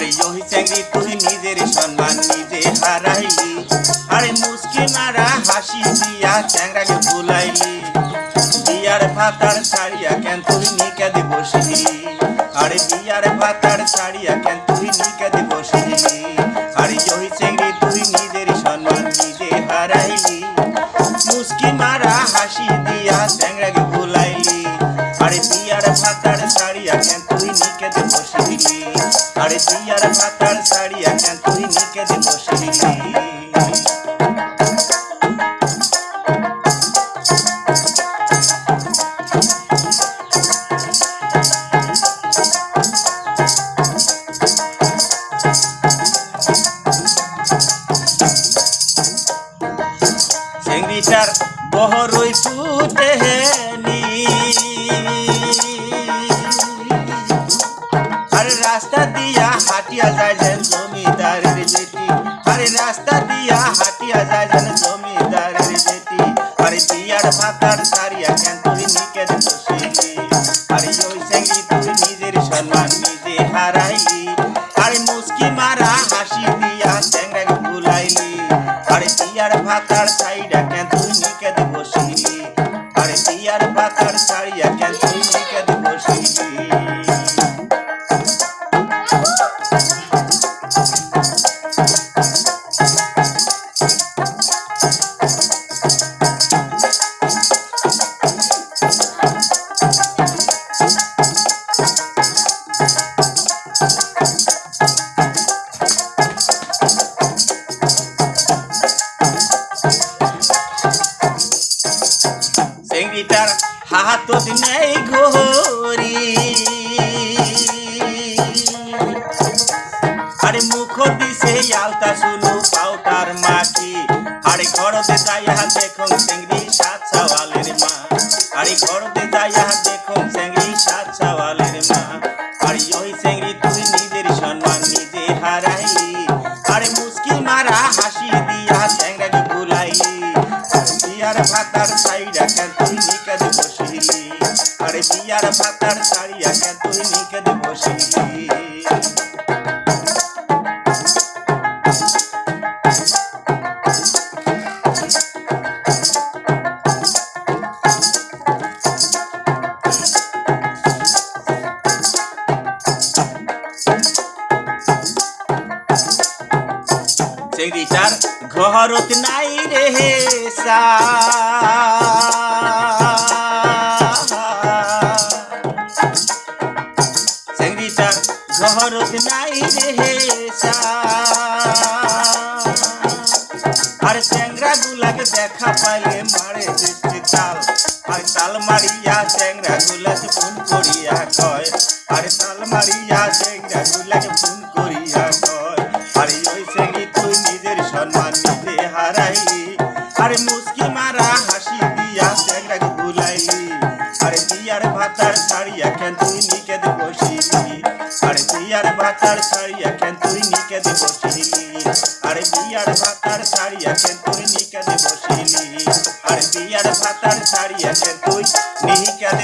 আরে ওই চ্যাংরি তুই নিজের সম্মান নিজে হারাইলি। আরে মুসকি মারা হাসি দিয়া চ্যাংরাকে ভুলাইলি। বিয়ার ভাতার ছাড়িয়া কেন তুই নিকাদে বসিলি? আরে বিয়ার ভাতার ছাড়িয়া কেন তুই নিকাদে বসিলি? আরে ওই চ্যাংরি তুই নিজের সম্মান নিজে হারাইলি। মুসকি মারা হাসি দিয়া চ্যাংরাকে ভুলাইলি। আরে বিয়ার ভাতার আরে কেন তুই নিকেতে বসিলি? সেঙ্গিটার বহরই ফুটে নি আরে রাস্তা দিয়া হাটিয়া যায় যেন জমিদারের বেটি। আরে রাস্তা দিয়া হাটিয়া যায় যেন জমিদারের বেটি। আরে বিয়ার ভাতার সারিয়া কেন তুই নিকে বসিলি? আরে ওই সেঙ্গি তুই নিজের সম্মান নিজে হারাইলি। আরে মুসকি মারা হাসি দিয়া স্যাংরাকে ভুলাইলি আরে বিয়ার ভাতার সাইডা কেন তুই নিকে বসিলি? আরে বিয়ার ভাতার সারিয়া কেন তুই সেঙ্গিটার হাতত নেই ঘড়ি। আরে মুখ দিছে আলতা শুনু পাউটার মাটি। আরে ঘরতে যাইয়া দেখুন সেঙ্গি সাত সওয়ালের মা। আরে ঘরতে যাইয়া দেখুন সেঙ্গি সাত সওয়ালের মা। আরে ওই সেঙ্গি তুই নিজের সম্মান নিজে হারাইলি। আরে মুস্কি মারা হাসি দিয়া স্যাংরাকে ভুলাইলি। বিয়ার ভাতার সাইডা কেন বিয়ার ভাতার সাইডা কেন তুই বসিলি সেগিটার ঘরত নাই রে সা আর চ্যাংরা গুলাকে দেখা পাইলে মারে দৃষ্টি তাল আর তাল মারিয়া চ্যাংরা গুলাকে ফোন করিয়া কয়। আর তাল মারিয়া চ্যাংরা গুলাকে ফোন করিয়া কয়। আরে ওই সঙ্গী তুই নিজের সম্মান নিজে হারাইলি। আরে মুস্কি মারা হাসি দিয়া চ্যাংরাকে ভুলাইলি আরে বিয়ার ভাতার ছাড়িয়া কেন ভাতার ছাড়িয়া কেন তুই নিকে দেব শিলি। আরে বিয়ার ভাতার ছাড়িয়া কেন তুই নিকে দেব শিলি। আরে বিয়ার ভাতার ছাড়িয়া কেন তুই নিকেদ